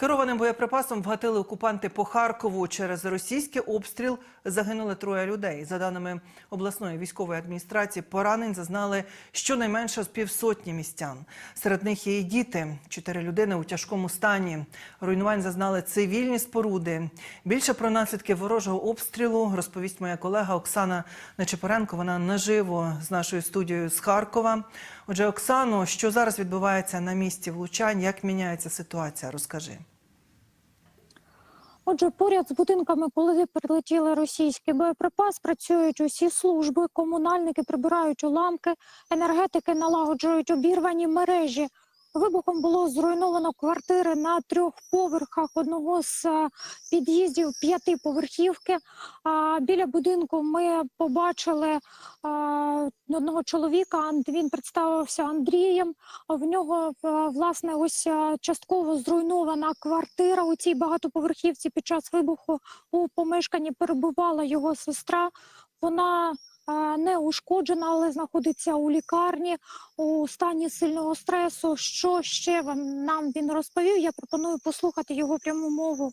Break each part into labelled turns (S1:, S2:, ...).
S1: Керованим боєприпасом вгатили окупанти по Харкову. Через російський обстріл загинули троє людей. За даними обласної військової адміністрації, поранень зазнали щонайменше з півсотні містян. Серед них є і діти. Чотири людини у тяжкому стані. Руйнувань зазнали цивільні споруди. Більше про наслідки ворожого обстрілу розповість моя колега Оксана Нечепоренко. Вона наживо з нашою студією з Харкова. Отже, Оксано, що зараз відбувається на місці влучань? Як міняється ситуація? Розкажи.
S2: Отже, поряд з будинками, коли прилетіли російський боєприпас, працюють усі служби, комунальники прибирають уламки, енергетики налагоджують обірвані мережі. Вибухом було зруйновано квартири на трьох поверхах одного з е, під'їздів п'ятиповерхівки. А біля будинку ми побачили одного чоловіка. Він представився Андрієм. В нього е, власне ось е, частково зруйнована квартира у цій багатоповерхівці. Під час вибуху у помешканні перебувала його сестра. Вона не ушкоджена, але знаходиться у лікарні у стані сильного стресу. Що ще вам нам він розповів? Я пропоную послухати його пряму мову.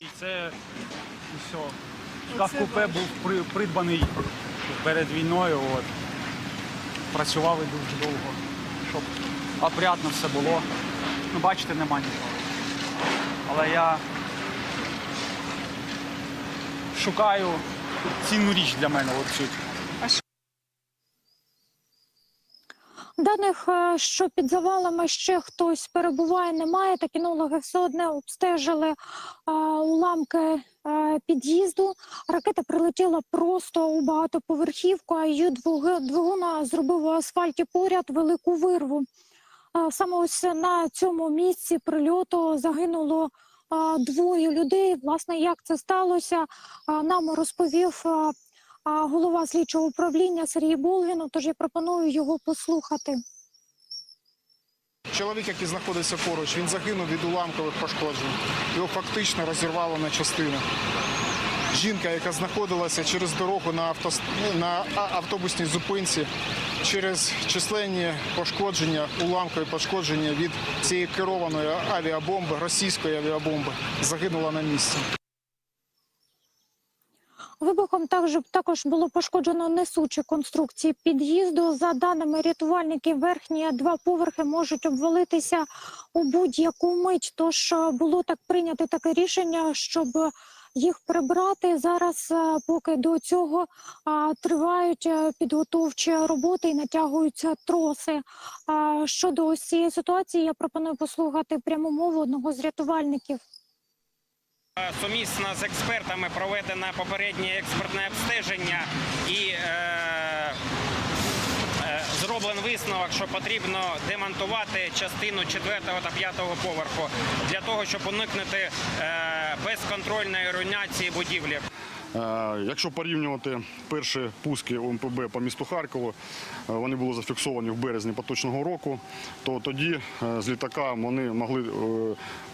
S3: І це все. Шкаф купе був при- придбаний перед війною. От. Працювали дуже довго, щоб опрятно все було. Ну, бачите, нема нічого. Але я шукаю цінну річ для мене. От цю.
S2: Даних, е, що під завалами ще хтось перебуває, немає. Та кінологи все одне обстежили е, уламки е, під'їзду. Ракета прилетіла просто у багатоповерхівку, а її двигуна зробив у асфальті поряд велику вирву. Саме ось на цьому місці прильоту загинуло двоє людей. Власне, як це сталося, нам розповів голова слідчого управління Сергій Болвін. Тож я пропоную його послухати.
S4: Чоловік, який знаходився поруч, він загинув від уламкових пошкоджень. Його фактично розірвало на частини. Жінка, яка знаходилася через дорогу на, автос... на автобусній зупинці, через численні пошкодження, уламкові пошкодження від цієї керованої авіабомби, російської авіабомби, загинула на місці.
S2: Вибухом також також було пошкоджено несучі конструкції під'їзду. За даними рятувальників, верхні два поверхи можуть обвалитися у будь-яку мить. Тож було так прийнято таке рішення, щоб їх прибрати зараз. е, Поки до цього тривають е, підготовчі роботи і натягуються троси. Щодо ось цієї ситуації, я пропоную послухати пряму мову одного з рятувальників.
S5: Сумісно з експертами проведено попереднє експертне обстеження і е, е, зроблений висновок, що потрібно демонтувати частину 4 та 5 поверху для того, щоб уникнути е, безконтрольної руйнації будівлі.
S6: Е, Якщо порівнювати перші пуски ОМПБ по місту Харкову, е, вони були зафіксовані в березні поточного року, то тоді е, з літака вони могли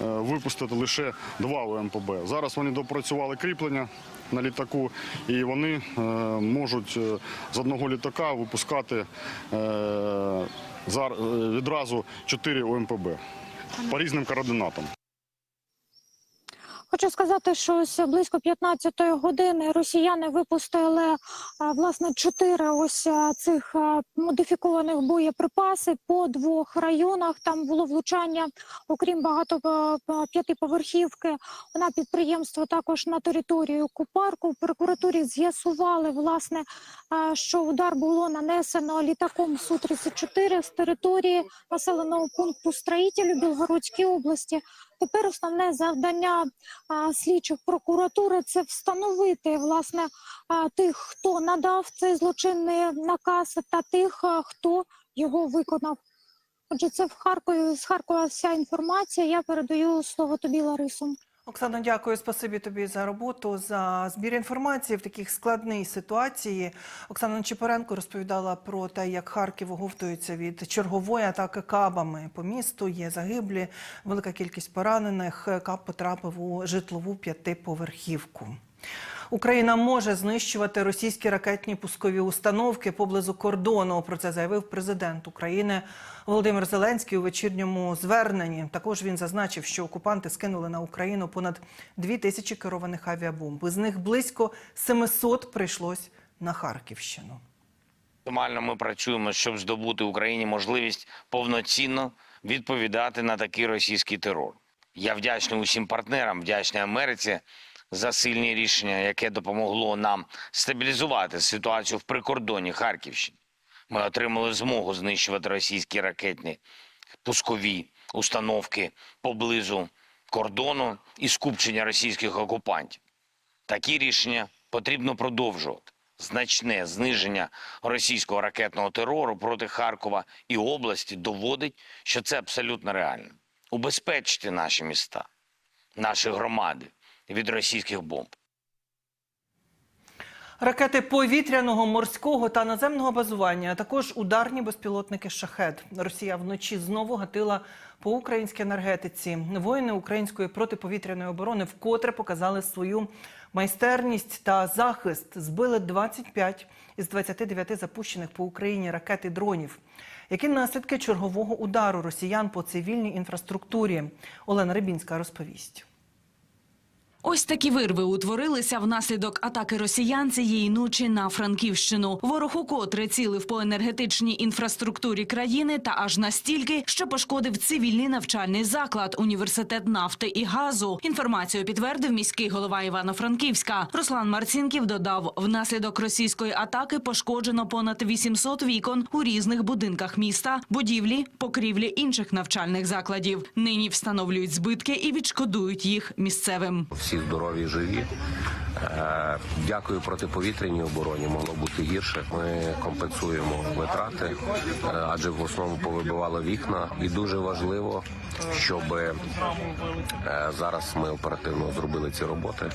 S6: випустити лише два ОМПБ. Зараз вони допрацювали кріплення на літаку і вони можуть з одного літака випускати відразу чотири ОМПБ по різним координатам.
S2: Хочу сказати, що ось близько 15-ї години росіяни випустили власне чотири ось цих модифікованих боєприпаси по двох районах. Там було влучання, окрім багато п'ятиповерхівки. На підприємство також на територію Купарку. В прокуратурі з'ясували власне, що удар було нанесено літаком Су 34 з території населеного пункту Строїтелю Білгородській області. Тепер основне завдання слідчих прокуратури це встановити власне тих, хто надав цей злочинний наказ, та тих, хто його виконав. Отже, це в Харкові з Харкова вся інформація. Я передаю слово тобі, Ларису.
S1: Оксано, дякую. Спасибі тобі за роботу, за збір інформації в таких складній ситуації. Оксана Чепоренко розповідала про те, як Харків оговтується від чергової атаки кабами по місту. Є загиблі, велика кількість поранених. Каб потрапив у житлову п'ятиповерхівку. Україна може знищувати російські ракетні пускові установки поблизу кордону. Про це заявив президент України Володимир Зеленський у вечірньому зверненні. Також він зазначив, що окупанти скинули на Україну понад дві тисячі керованих авіабомб. З них близько 700 прийшлось на Харківщину.
S7: Максимально ми працюємо, щоб здобути Україні можливість повноцінно відповідати на такий російський терор. Я вдячний усім партнерам, вдячний Америці за сильні рішення, яке допомогло нам стабілізувати ситуацію в прикордонні Харківщини. Ми отримали змогу знищувати російські ракетні пускові установки поблизу кордону і скупчення російських окупантів. Такі рішення потрібно продовжувати. Значне зниження російського ракетного терору проти Харкова і області доводить, що це абсолютно реально. Убезпечити наші міста, наші громади від російських бомб.
S1: Ракети повітряного, морського та наземного базування, а також ударні безпілотники «Шахед». Росія вночі знову гатила по українській енергетиці. Воїни української протиповітряної оборони вкотре показали свою майстерність та захист. Збили 25 із 29 запущених по Україні ракет і дронів. Які наслідки чергового удару росіян по цивільній інфраструктурі? Олена Рибінська розповість.
S8: Ось такі вирви утворилися внаслідок атаки росіян цієї ночі на Франківщину. Ворог укотре цілив по енергетичній інфраструктурі країни та аж настільки, що пошкодив цивільний навчальний заклад університет нафти і газу. Інформацію підтвердив міський голова Івано-Франківська. Руслан Марцінків додав, внаслідок російської атаки пошкоджено понад 800 вікон у різних будинках міста, будівлі, покрівлі інших навчальних закладів. Нині встановлюють збитки і відшкодують їх місцевим.
S9: Всі здорові, живі. Е, Дякую протиповітряній обороні. Могло бути гірше. Ми компенсуємо витрати, е, адже в основному повибивало вікна. І дуже важливо, щоб е, зараз ми оперативно зробили ці роботи,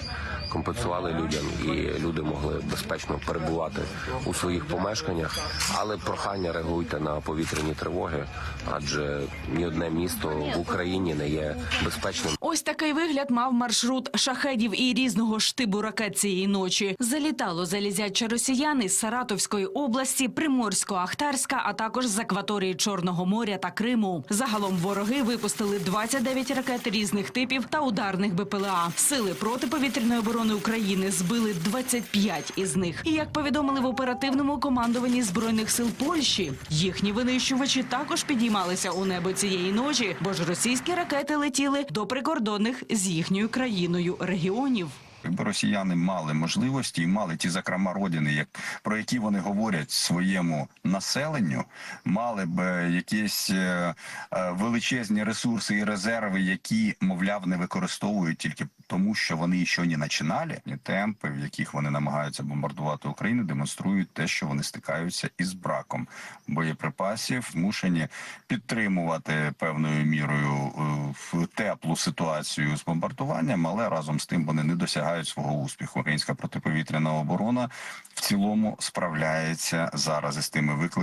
S9: компенсували людям, і люди могли безпечно перебувати у своїх помешканнях. Але прохання реагуйте на повітряні тривоги, адже ні одне місто в Україні не є безпечним.
S8: Ось такий вигляд мав маршрут шахедів і різного штибу ракет цієї ночі. Залітало залізяче росіяни з Саратовської області, Приморсько-Ахтарська, а також з акваторії Чорного моря та Криму. Загалом вороги випустили 29 ракет різних типів та ударних БПЛА. Сили протиповітряної оборони України збили 25 із них. І як повідомили в оперативному командуванні збройних сил Польщі, їхні винищувачі також підіймалися у небо цієї ночі, бо ж російські ракети летіли до прикордонних з їхньою країною регіонів.
S10: Якби росіяни мали можливості і мали ті зокрема родини, як про які вони говорять своєму населенню, мали б е, якісь е, е, величезні ресурси і резерви, які, мовляв, не використовують тільки тому, що вони ще не починали. І темпи, в яких вони намагаються бомбардувати Україну, демонструють те, що вони стикаються із браком боєприпасів, мушені підтримувати певною мірою в теплу ситуацію з бомбардуванням, але разом з тим вони не досягають свого успіху. Українська протиповітряна оборона в цілому справляється зараз із тими викликами.